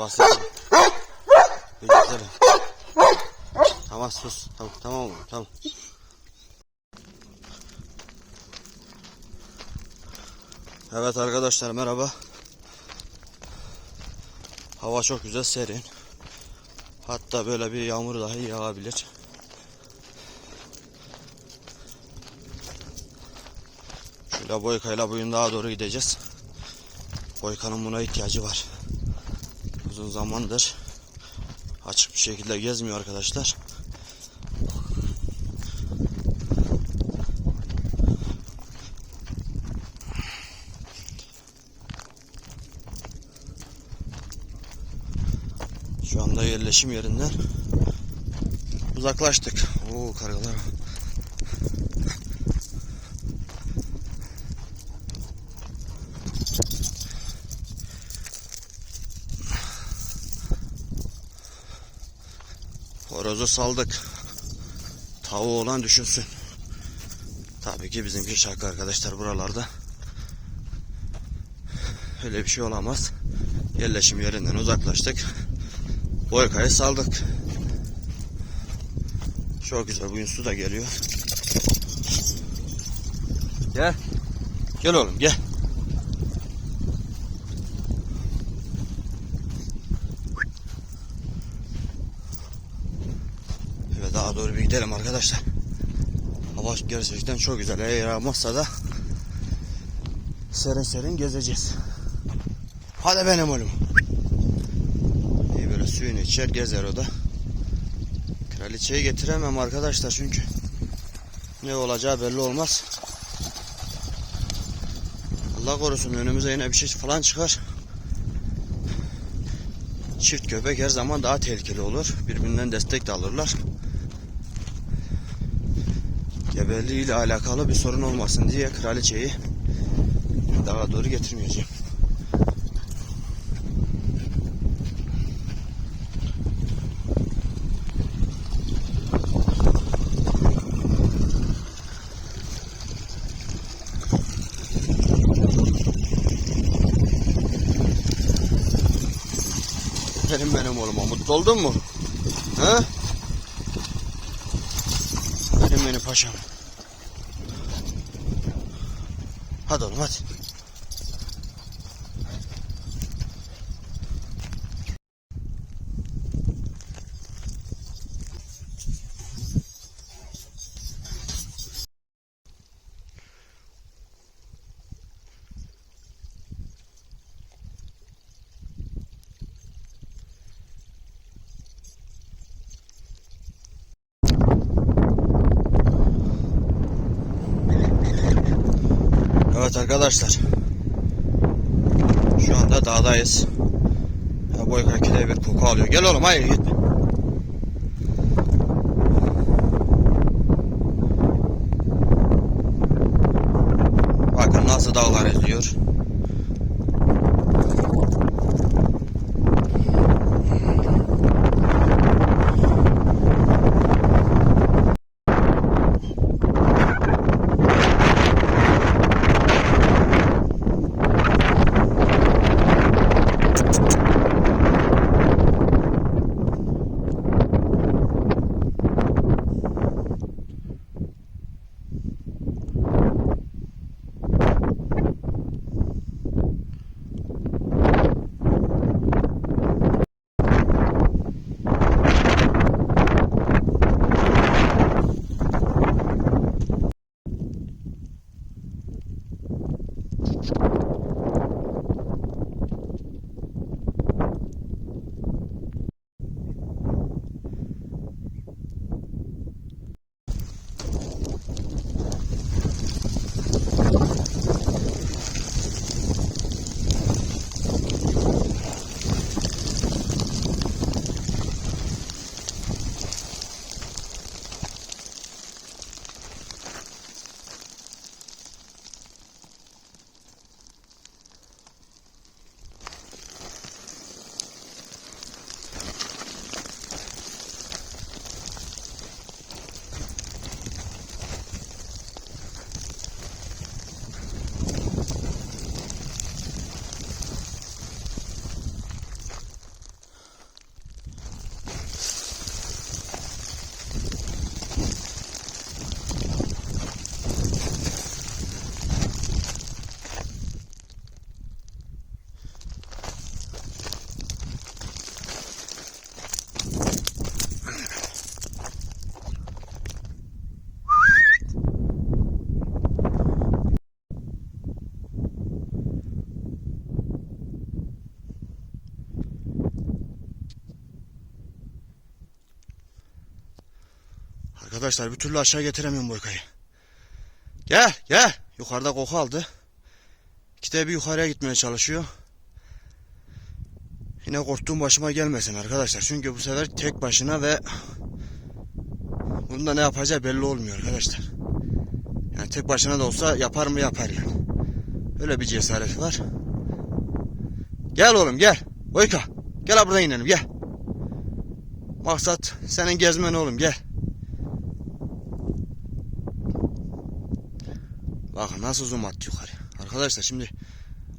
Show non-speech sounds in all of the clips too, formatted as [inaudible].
Havası. Güzel. Tamam sus. Tamam tamam tamam. Evet arkadaşlar merhaba. Hava çok güzel serin. Hatta böyle bir yağmur dahi yağabilir. Şöyle Boyka'yla bugün daha doğru gideceğiz. Boyka'nın buna ihtiyacı var. Uzun zamandır açık bir şekilde gezmiyor arkadaşlar. Şu anda yerleşim yerinden uzaklaştık. Oo kargalar. Horozu saldık. Tavuğu olan düşünsün. Tabii ki bizimki şaka arkadaşlar buralarda. Öyle bir şey olamaz. Yerleşim yerinden uzaklaştık. Boykayı saldık. Çok güzel. Bugün su da geliyor. Gel. Gel oğlum gel. Daha doğru bir gidelim arkadaşlar. Hava gerçekten çok güzel. Eğer yağmazsa da serin serin gezeceğiz. Hadi benim oğlum. İyi böyle suyunu içer gezer o da. Kraliçeyi getiremem arkadaşlar çünkü ne olacağı belli olmaz. Allah korusun önümüze yine bir şey falan çıkar. Çift köpek her zaman daha tehlikeli olur. Birbirinden destek de alırlar. Gebeliği ile alakalı bir sorun olmasın diye kraliçeyi daha doğru getirmeyeceğim. Benim benim oğluma mutlu oldun mu? Ha? Benim benim paşam. Hadi oğlum hadi. Evet arkadaşlar. Şu anda dağdayız. Ya boy kakide bir koku alıyor. Gel oğlum hayır gitme. Arkadaşlar bir türlü aşağı getiremiyorum Boyka'yı. Gel gel. Yukarıda koku aldı. İkide bir yukarıya gitmeye çalışıyor. Yine korktuğum başıma gelmesin arkadaşlar. Çünkü bu sefer tek başına ve bunda ne yapacağı belli olmuyor arkadaşlar. Yani tek başına da olsa yapar mı yapar yani. Öyle bir cesareti var. Gel oğlum gel. Boyka. Gel buradan inelim gel. Maksat senin gezmen oğlum gel. Bakın nasıl zoom attı yukarı. Arkadaşlar şimdi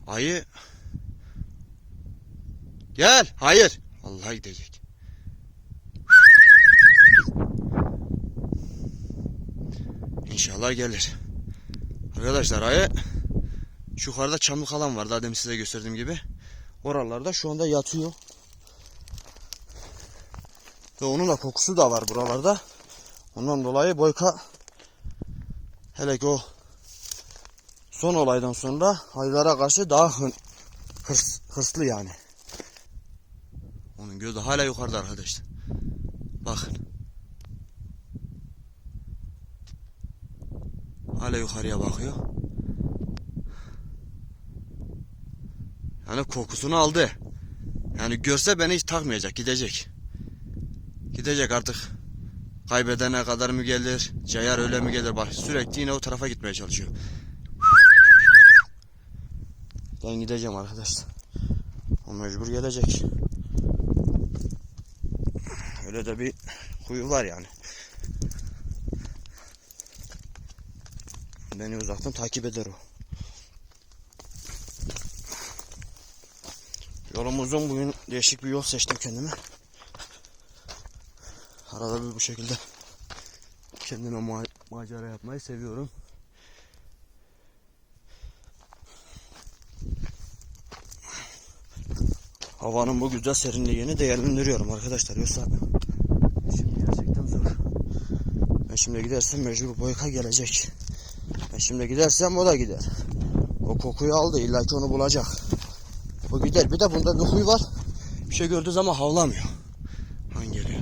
ayı Gel. Hayır. Vallahi gidecek. İnşallah gelir. Arkadaşlar ayı şu yukarıda çamlık alan var. Daha demin size gösterdiğim gibi. Oralarda şu anda yatıyor. Ve onun da kokusu da var buralarda. Ondan dolayı Boyka hele ki o son olaydan sonra ayılara karşı daha hırs, hırslı yani. Onun gözü hala yukarıda arkadaşlar. Bakın. Hala yukarıya bakıyor. Yani kokusunu aldı. Yani görse beni hiç takmayacak, gidecek. Gidecek artık. Kaybedene kadar mı gelir, cayar öyle mi gelir? Bak sürekli yine o tarafa gitmeye çalışıyor. Ben gideceğim arkadaşlar. O mecbur gelecek. Öyle de bir huyu var yani. Beni uzaktan takip eder o. Yolum uzun bugün değişik bir yol seçtim kendime. Arada bir bu şekilde kendime ma- macera yapmayı seviyorum. Havanın bu güzel serinliğini değerlendiriyorum arkadaşlar. Yoksa şimdi gerçekten zor. Ben şimdi gidersem mecbur boyka gelecek. Ben şimdi gidersem o da gider. O kokuyu aldı illa ki onu bulacak. O gider. Bir de bunda bir huy var. Bir şey gördüğü zaman havlamıyor. Han geliyor.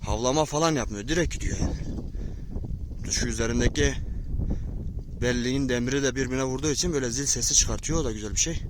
Havlama falan yapmıyor. Direkt gidiyor yani. Şu üzerindeki belliğin demiri de birbirine vurduğu için böyle zil sesi çıkartıyor. O da güzel bir şey.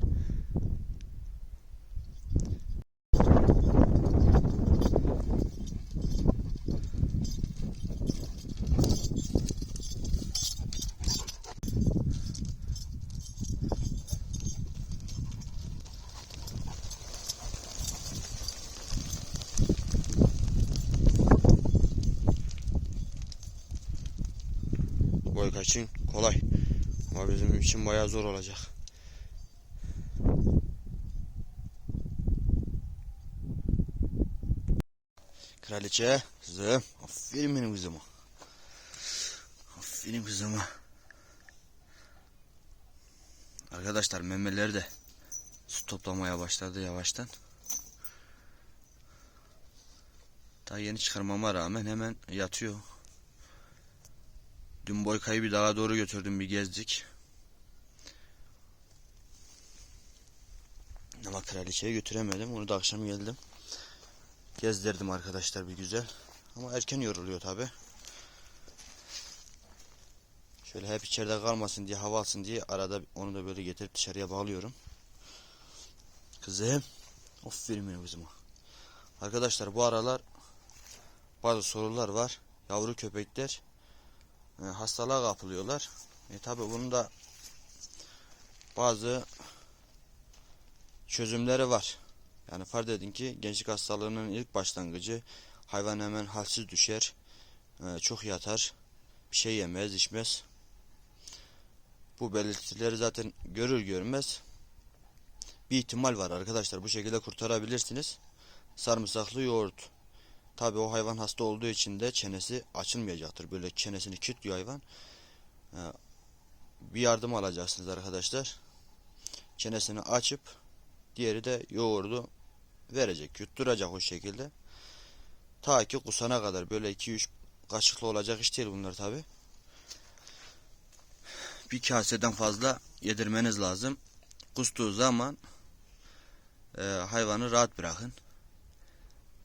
Boyka için kolay. Ama bizim için bayağı zor olacak. Kraliçe kızım. Aferin benim kızıma. Aferin kızıma. Arkadaşlar memeleri de su toplamaya başladı yavaştan. Daha yeni çıkarmama rağmen hemen yatıyor. Dün Boyka'yı bir dağa doğru götürdüm bir gezdik. Ama kraliçeyi götüremedim. Onu da akşam geldim. Gezdirdim arkadaşlar bir güzel. Ama erken yoruluyor tabi. Şöyle hep içeride kalmasın diye hava alsın diye arada onu da böyle getirip dışarıya bağlıyorum. Kızım. Aferin benim kızıma. Arkadaşlar bu aralar bazı sorular var. Yavru köpekler e, hastalığa kapılıyorlar. E tabi bunun da bazı çözümleri var. Yani farz edin ki gençlik hastalığının ilk başlangıcı hayvan hemen halsiz düşer, e, çok yatar, bir şey yemez, içmez. Bu belirtileri zaten görür görmez bir ihtimal var arkadaşlar. Bu şekilde kurtarabilirsiniz. Sarımsaklı yoğurt. Tabi o hayvan hasta olduğu için de çenesi açılmayacaktır. Böyle çenesini kilitliyor hayvan. Ee, bir yardım alacaksınız arkadaşlar. Çenesini açıp diğeri de yoğurdu verecek. Yutturacak o şekilde. Ta ki kusana kadar böyle 2-3 kaşıklı olacak iş değil bunlar tabi. Bir kaseden fazla yedirmeniz lazım. Kustuğu zaman e, hayvanı rahat bırakın.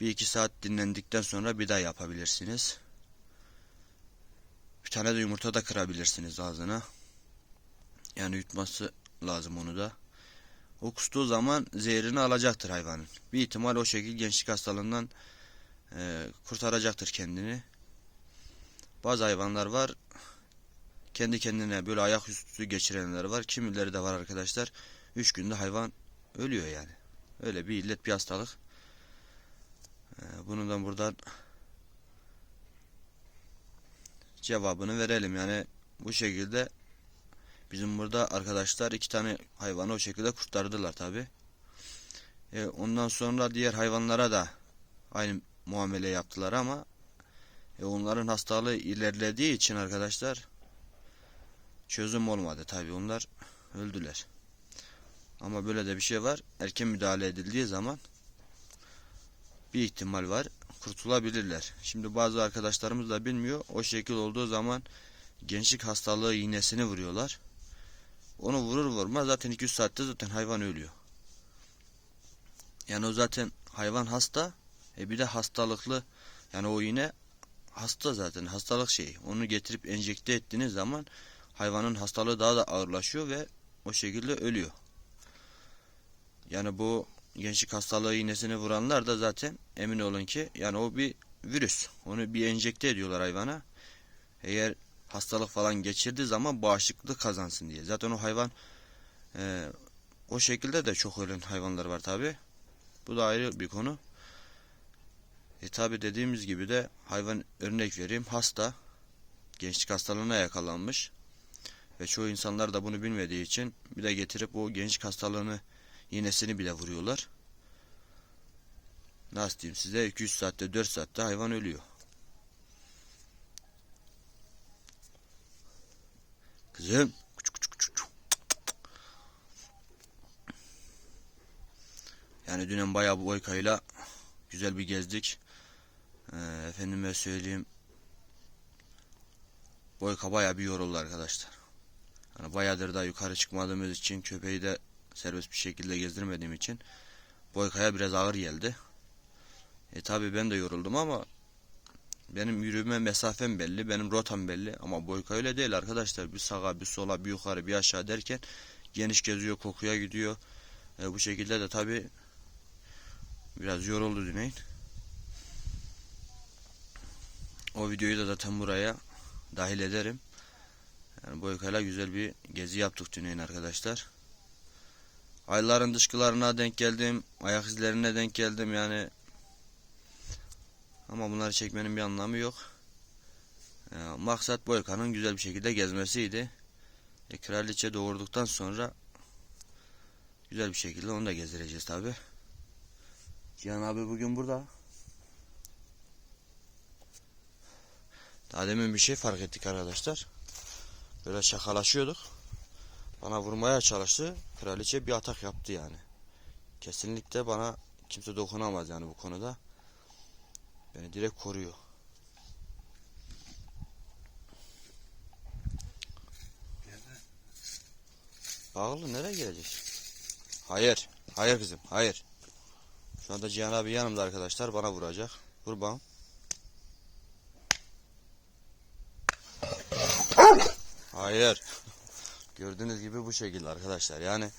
Bir iki saat dinlendikten sonra bir daha yapabilirsiniz. Bir tane de yumurta da kırabilirsiniz ağzına. Yani yutması lazım onu da. O kustuğu zaman zehrini alacaktır hayvanın. Bir ihtimal o şekilde gençlik hastalığından e, kurtaracaktır kendini. Bazı hayvanlar var. Kendi kendine böyle ayaküstü geçirenler var. Kimileri de var arkadaşlar. 3 günde hayvan ölüyor yani. Öyle bir illet bir hastalık. E, bunu da buradan cevabını verelim. Yani bu şekilde bizim burada arkadaşlar iki tane hayvanı o şekilde kurtardılar tabi. E, ondan sonra diğer hayvanlara da aynı muamele yaptılar ama e, onların hastalığı ilerlediği için arkadaşlar çözüm olmadı tabi onlar öldüler. Ama böyle de bir şey var. Erken müdahale edildiği zaman bir ihtimal var. Kurtulabilirler. Şimdi bazı arkadaşlarımız da bilmiyor. O şekil olduğu zaman gençlik hastalığı iğnesini vuruyorlar. Onu vurur vurmaz zaten 200 saatte zaten hayvan ölüyor. Yani o zaten hayvan hasta. E bir de hastalıklı. Yani o iğne hasta zaten hastalık şeyi. Onu getirip enjekte ettiğiniz zaman hayvanın hastalığı daha da ağırlaşıyor ve o şekilde ölüyor. Yani bu gençlik hastalığı iğnesini vuranlar da zaten emin olun ki yani o bir virüs. Onu bir enjekte ediyorlar hayvana. Eğer hastalık falan geçirdiği zaman bağışıklık kazansın diye. Zaten o hayvan e, o şekilde de çok ölen hayvanlar var tabi. Bu da ayrı bir konu. E tabi dediğimiz gibi de hayvan örnek vereyim hasta gençlik hastalığına yakalanmış ve çoğu insanlar da bunu bilmediği için bir de getirip o gençlik hastalığını iğnesini bile vuruyorlar. Nasıl diyeyim size 200 saatte 4 saatte hayvan ölüyor. Kızım. Yani dünen bayağı bu Boyka'yla güzel bir gezdik. Ee, efendime söyleyeyim. Boyka bayağı bir yoruldu arkadaşlar. Yani bayağıdır da yukarı çıkmadığımız için köpeği de serbest bir şekilde gezdirmediğim için Boyka'ya biraz ağır geldi. E tabi ben de yoruldum ama benim yürüme mesafem belli, benim rotam belli ama Boyka öyle değil arkadaşlar. Bir sağa, bir sola, bir yukarı, bir aşağı derken geniş geziyor, kokuya gidiyor. E, bu şekilde de tabi biraz yoruldu Düneyn. O videoyu da zaten buraya dahil ederim. Yani Boyka'yla güzel bir gezi yaptık Düneyn arkadaşlar. Ayların dışkılarına denk geldim, ayak izlerine denk geldim yani ama bunları çekmenin bir anlamı yok. E, maksat Boyka'nın güzel bir şekilde gezmesiydi. E, kraliçe doğurduktan sonra güzel bir şekilde onu da gezdireceğiz tabi. Cihan abi bugün burada. Daha demin bir şey fark ettik arkadaşlar. Böyle şakalaşıyorduk. Bana vurmaya çalıştı. Kraliçe bir atak yaptı yani. Kesinlikle bana kimse dokunamaz yani bu konuda. Beni direkt koruyor. Bağlı nereye gelecek? Hayır. Hayır kızım. Hayır. Şu anda Cihan abi yanımda arkadaşlar. Bana vuracak. Vur bana. Hayır. [laughs] Gördüğünüz gibi bu şekilde arkadaşlar. Yani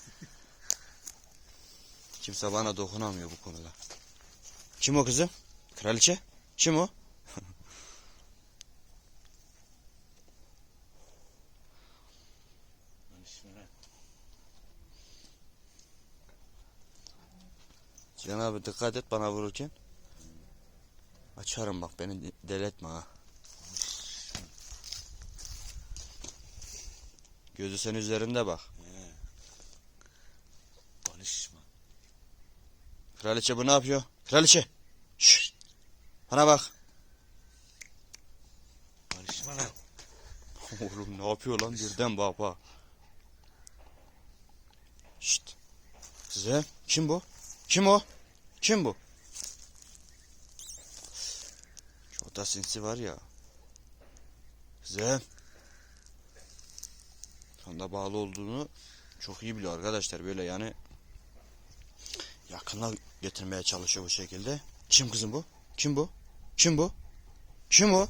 kimse bana dokunamıyor bu konuda. Kim o kızım? Kraliçe? Kim o? [laughs] Cihan abi dikkat et bana vururken. Açarım bak beni de- deli etme ha. Gözü senin üzerinde bak. Konuşma. Kraliçe bu ne yapıyor? Kraliçe. Şşş. Bana bak. Konuşma lan. [laughs] Oğlum ne yapıyor lan birden baba. Şşt. Size kim bu? Kim o? Kim bu? Şu da sinsi var ya. Size. Sonunda bağlı olduğunu çok iyi biliyor arkadaşlar böyle yani yakına getirmeye çalışıyor bu şekilde. Kim kızım bu? Kim bu? Kim bu? Kim bu?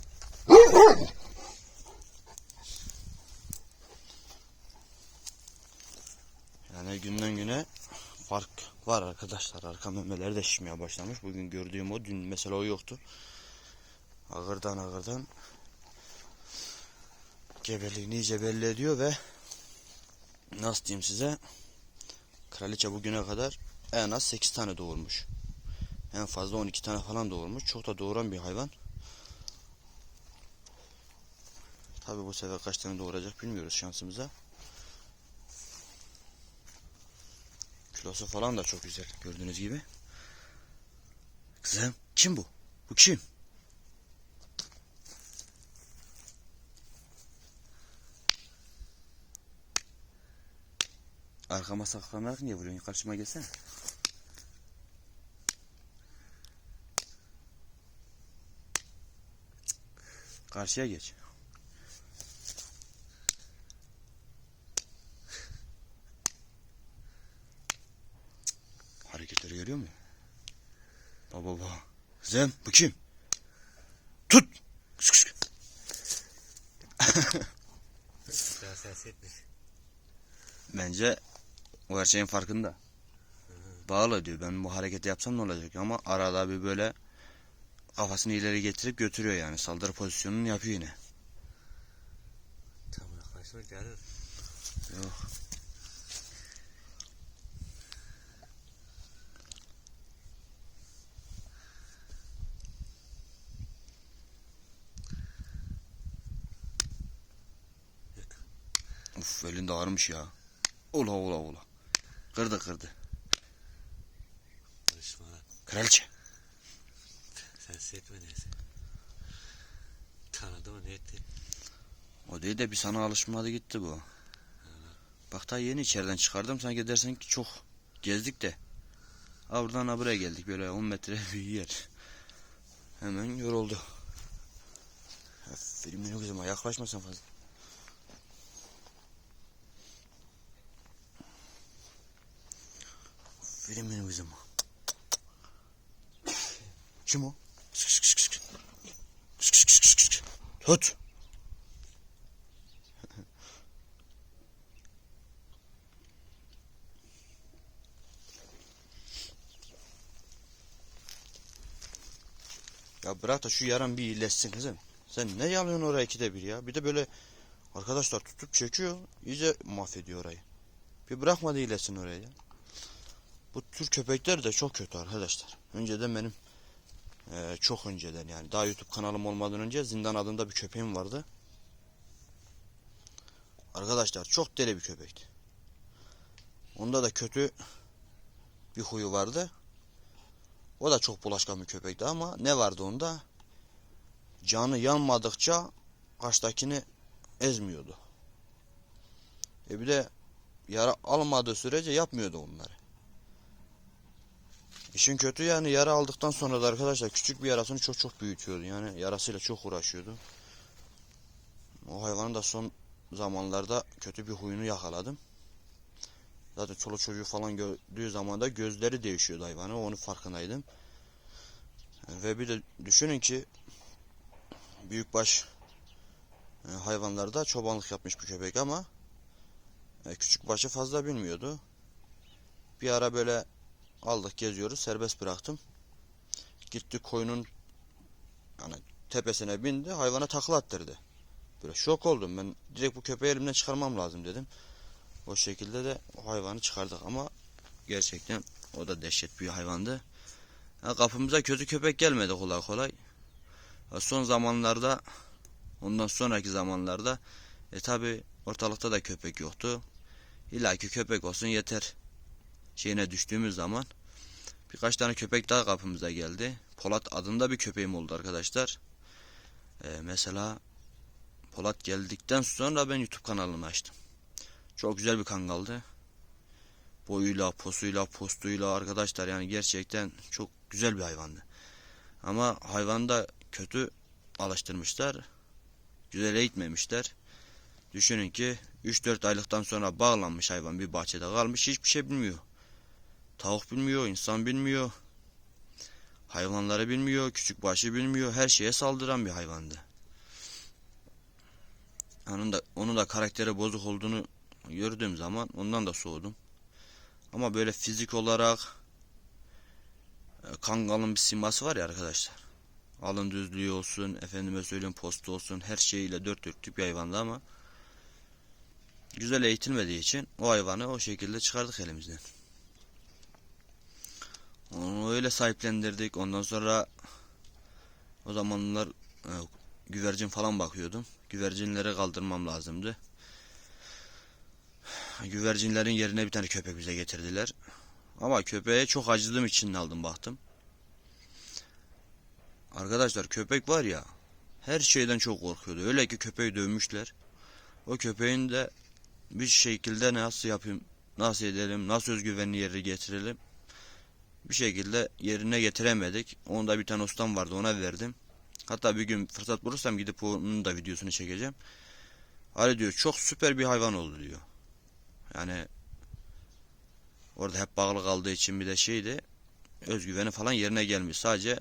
Yani günden güne fark var arkadaşlar. Arka memeleri de şişmeye başlamış. Bugün gördüğüm o. Dün mesela o yoktu. Ağırdan ağırdan gebeliğini iyice belli ediyor ve nasıl diyeyim size kraliçe bugüne kadar en az 8 tane doğurmuş. En fazla 12 tane falan doğurmuş. Çok da doğuran bir hayvan. Tabi bu sefer kaç tane doğuracak bilmiyoruz şansımıza. Kilosu falan da çok güzel gördüğünüz gibi. Kızım kim bu? Bu kim? Arkama saklanarak niye vuruyorsun? Karşıma gelsene. Karşıya geç. Hareketleri görüyor musun? Baba baba. Zem bu kim? Tut. Kıs kıs. [laughs] Bence o her şeyin farkında. Bağlı diyor. Ben bu hareketi yapsam ne olacak ama arada bir böyle kafasını ileri getirip götürüyor yani. Saldırı pozisyonunu yapıyor yine. Tam yaklaşma gelir. Yok. Uf elinde ağrımış ya. Ula ula ula. Kırdı kırdı. Kraliçe. Ses etme neyse. Tanıdı mı ne etti? O değil de bir sana alışmadı gitti bu. Bak daha yeni içeriden çıkardım sanki dersen ki çok gezdik de. Ha buradan ha buraya geldik böyle 10 metre [laughs] bir yer. Hemen yoruldu. Aferin benim kızıma yaklaşmasan fazla. Aferin benim kızıma. Kim o? Tut. Ya bırak da şu yaran bir iyileşsin kızım. Sen ne yalıyorsun oraya ikide bir ya? Bir de böyle arkadaşlar tutup çekiyor. iyice mahvediyor orayı. Bir bırakma da iyileşsin oraya ya. Bu tür köpekler de çok kötü arkadaşlar. Önceden benim eee, çok önceden yani daha YouTube kanalım olmadan önce Zindan adında bir köpeğim vardı. Arkadaşlar çok deli bir köpekti. Onda da kötü bir huyu vardı. O da çok bulaşkan bir köpekti ama ne vardı onda? Canı yanmadıkça karşıdakini ezmiyordu. E bir de yara almadığı sürece yapmıyordu onları. İşin kötü yani yara aldıktan sonra da arkadaşlar küçük bir yarasını çok çok büyütüyordu. Yani yarasıyla çok uğraşıyordu. O hayvanın da son zamanlarda kötü bir huyunu yakaladım. Zaten çoluk çocuğu falan gördüğü zaman da gözleri değişiyordu hayvanı. Onu farkındaydım. Ve bir de düşünün ki büyükbaş e, hayvanlarda çobanlık yapmış bir köpek ama e, küçük başı fazla bilmiyordu. Bir ara böyle aldık geziyoruz serbest bıraktım. Gitti koyunun yani tepesine bindi hayvana takla attırdı. Böyle şok oldum ben direkt bu köpeği elimden çıkarmam lazım dedim. O şekilde de o hayvanı çıkardık ama gerçekten o da dehşet bir hayvandı. Ha, kapımıza kötü köpek gelmedi kolay kolay. Son zamanlarda ondan sonraki zamanlarda e tabi ortalıkta da köpek yoktu. İlla ki köpek olsun yeter şeyine düştüğümüz zaman birkaç tane köpek daha kapımıza geldi. Polat adında bir köpeğim oldu arkadaşlar. E, mesela Polat geldikten sonra ben YouTube kanalımı açtım. Çok güzel bir kangaldı. Boyuyla, posuyla, postuyla arkadaşlar yani gerçekten çok güzel bir hayvandı. Ama hayvanı da kötü alıştırmışlar. Güzel eğitmemişler. Düşünün ki 3-4 aylıktan sonra bağlanmış hayvan bir bahçede kalmış hiçbir şey bilmiyor. Tavuk bilmiyor, insan bilmiyor. Hayvanları bilmiyor, küçük başı bilmiyor, her şeye saldıran bir hayvandı. Onun da onun da karakteri bozuk olduğunu gördüğüm zaman ondan da soğudum. Ama böyle fizik olarak e, kangalın bir siması var ya arkadaşlar. Alın düzlüğü olsun, efendime söyleyeyim postu olsun, her şeyiyle dört dörtlük bir hayvandı ama güzel eğitilmediği için o hayvanı o şekilde çıkardık elimizden. Onu öyle sahiplendirdik. Ondan sonra o zamanlar e, güvercin falan bakıyordum. Güvercinleri kaldırmam lazımdı. Güvercinlerin yerine bir tane köpek bize getirdiler. Ama köpeğe çok acıdığım için aldım baktım. Arkadaşlar köpek var ya her şeyden çok korkuyordu. Öyle ki köpeği dövmüşler. O köpeğin de bir şekilde nasıl yapayım, nasıl edelim, nasıl özgüvenli yere getirelim bir şekilde yerine getiremedik. Onda bir tane ustam vardı ona verdim. Hatta bir gün fırsat bulursam gidip onun da videosunu çekeceğim. Ali diyor çok süper bir hayvan oldu diyor. Yani orada hep bağlı kaldığı için bir de şeydi özgüveni falan yerine gelmiş. Sadece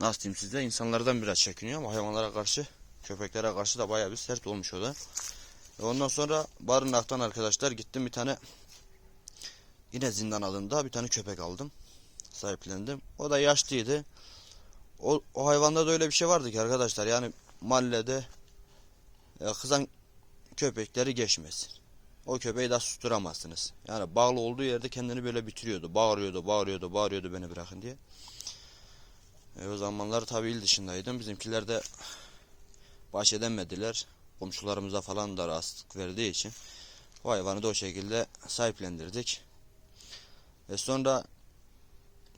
nasıl diyeyim size insanlardan biraz çekiniyor ama hayvanlara karşı köpeklere karşı da bayağı bir sert olmuş o da. Ondan sonra barınaktan arkadaşlar gittim bir tane Yine zindan adında bir tane köpek aldım. Sahiplendim. O da yaşlıydı. O, o hayvanda da öyle bir şey vardı ki arkadaşlar. Yani mahallede e, kızan köpekleri geçmesin. O köpeği de susturamazsınız. Yani bağlı olduğu yerde kendini böyle bitiriyordu. Bağırıyordu, bağırıyordu, bağırıyordu beni bırakın diye. E, o zamanlar tabii il dışındaydım. Bizimkiler de baş edemediler. Komşularımıza falan da rahatsızlık verdiği için o hayvanı da o şekilde sahiplendirdik. Ve sonra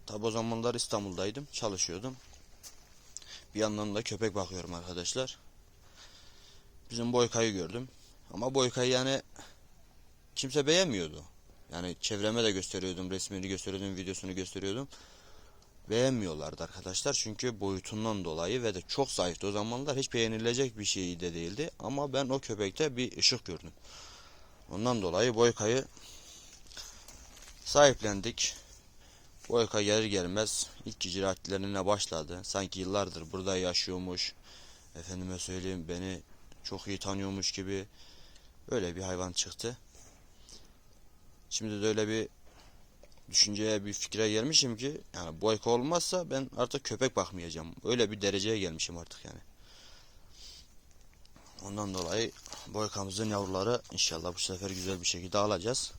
tabi o zamanlar İstanbul'daydım. Çalışıyordum. Bir yandan da köpek bakıyorum arkadaşlar. Bizim Boyka'yı gördüm. Ama Boyka'yı yani kimse beğenmiyordu. Yani çevreme de gösteriyordum, resmini gösteriyordum, videosunu gösteriyordum. Beğenmiyorlardı arkadaşlar çünkü boyutundan dolayı ve de çok zayıftı o zamanlar hiç beğenilecek bir şey de değildi. Ama ben o köpekte bir ışık gördüm. Ondan dolayı Boyka'yı sahiplendik. Boyka gelir gelmez ilk icraatlerine başladı. Sanki yıllardır burada yaşıyormuş. Efendime söyleyeyim beni çok iyi tanıyormuş gibi öyle bir hayvan çıktı. Şimdi de öyle bir düşünceye bir fikre gelmişim ki yani boyka olmazsa ben artık köpek bakmayacağım. Öyle bir dereceye gelmişim artık yani. Ondan dolayı boykamızın yavruları inşallah bu sefer güzel bir şekilde alacağız.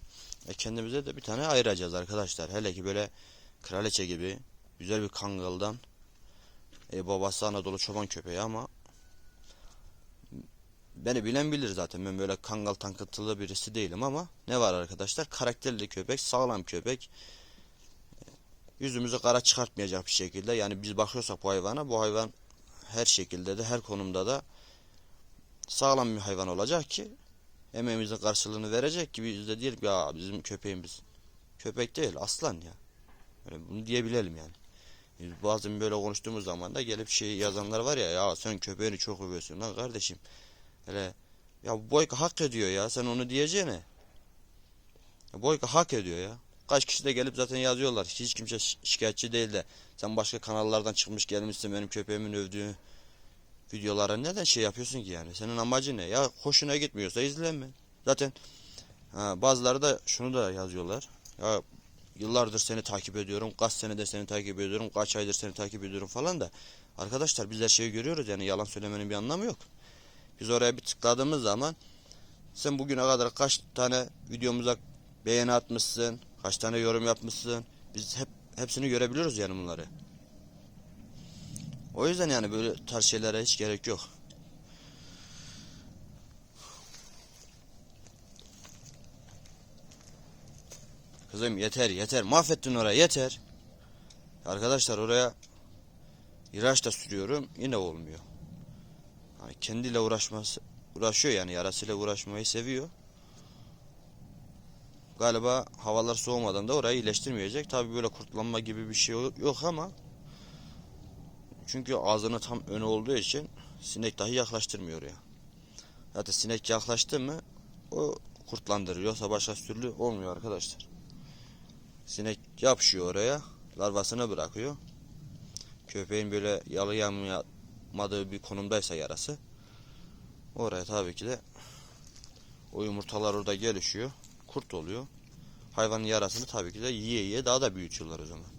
E kendimize de bir tane ayıracağız arkadaşlar. Hele ki böyle kraliçe gibi güzel bir kangaldan. E babası Anadolu çoban köpeği ama beni bilen bilir zaten. Ben böyle kangal tankıntılı birisi değilim ama ne var arkadaşlar? Karakterli köpek, sağlam köpek. Yüzümüzü kara çıkartmayacak bir şekilde. Yani biz bakıyorsak bu hayvana bu hayvan her şekilde de her konumda da sağlam bir hayvan olacak ki emeğimizin karşılığını verecek ki biz de diyelim ya bizim köpeğimiz köpek değil aslan ya. Yani bunu diyebilelim yani. Biz bazen böyle konuştuğumuz zaman da gelip şey yazanlar var ya ya sen köpeğini çok övüyorsun lan kardeşim. Hele ya boyka hak ediyor ya sen onu diyeceğine. Boyka hak ediyor ya. Kaç kişi de gelip zaten yazıyorlar. Hiç kimse şi- şikayetçi değil de sen başka kanallardan çıkmış gelmişsin benim köpeğimin övdüğü videolara neden şey yapıyorsun ki yani? Senin amacın ne? Ya hoşuna gitmiyorsa izlenme. Zaten ha, bazıları da şunu da yazıyorlar. Ya yıllardır seni takip ediyorum. Kaç senedir seni takip ediyorum. Kaç aydır seni takip ediyorum falan da. Arkadaşlar biz her şeyi görüyoruz yani yalan söylemenin bir anlamı yok. Biz oraya bir tıkladığımız zaman sen bugüne kadar kaç tane videomuza beğeni atmışsın, kaç tane yorum yapmışsın. Biz hep hepsini görebiliyoruz yani bunları. O yüzden yani böyle tarz şeylere hiç gerek yok. Kızım yeter yeter mahvettin oraya yeter. Arkadaşlar oraya ilaç da sürüyorum yine olmuyor. Hani kendiyle uğraşması uğraşıyor yani yarasıyla uğraşmayı seviyor. Galiba havalar soğumadan da orayı iyileştirmeyecek. Tabi böyle kurtlanma gibi bir şey yok ama çünkü ağzının tam önü olduğu için sinek dahi yaklaştırmıyor ya. Zaten sinek yaklaştı mı o kurtlandırır. Yoksa başka türlü olmuyor arkadaşlar. Sinek yapışıyor oraya. larvasını bırakıyor. Köpeğin böyle yalayamadığı bir konumdaysa yarası. Oraya tabii ki de o yumurtalar orada gelişiyor. Kurt oluyor. Hayvanın yarasını tabii ki de yiye yiye daha da büyütüyorlar o zaman.